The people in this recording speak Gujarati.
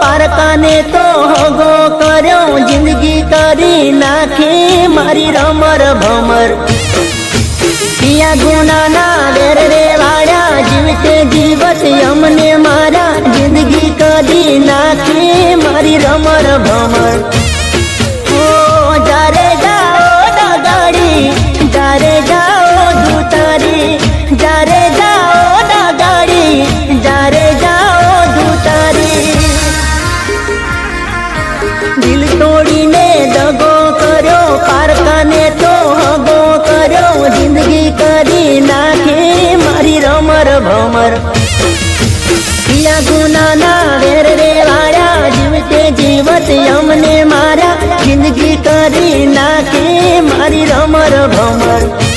પારકાને તો હગો કર્યો, જિંદગી કરી નાખી મારી રમર ભમર. પિયા ગુનાના વેર રે વાળ્યા, જીવતે જીવત અમને મારા જિંદગી કરી નાખી મારી રમર ભમર. દિલ તોડીને દગો કર્યો તો હગો કર્યો, જિંદગી કરી નાખી મારી રમર ભમર. પિયા ગુનાના વેર જીવતે જીવત અમને મારા જિંદગી કરી નાખી મારી રમર ભમર.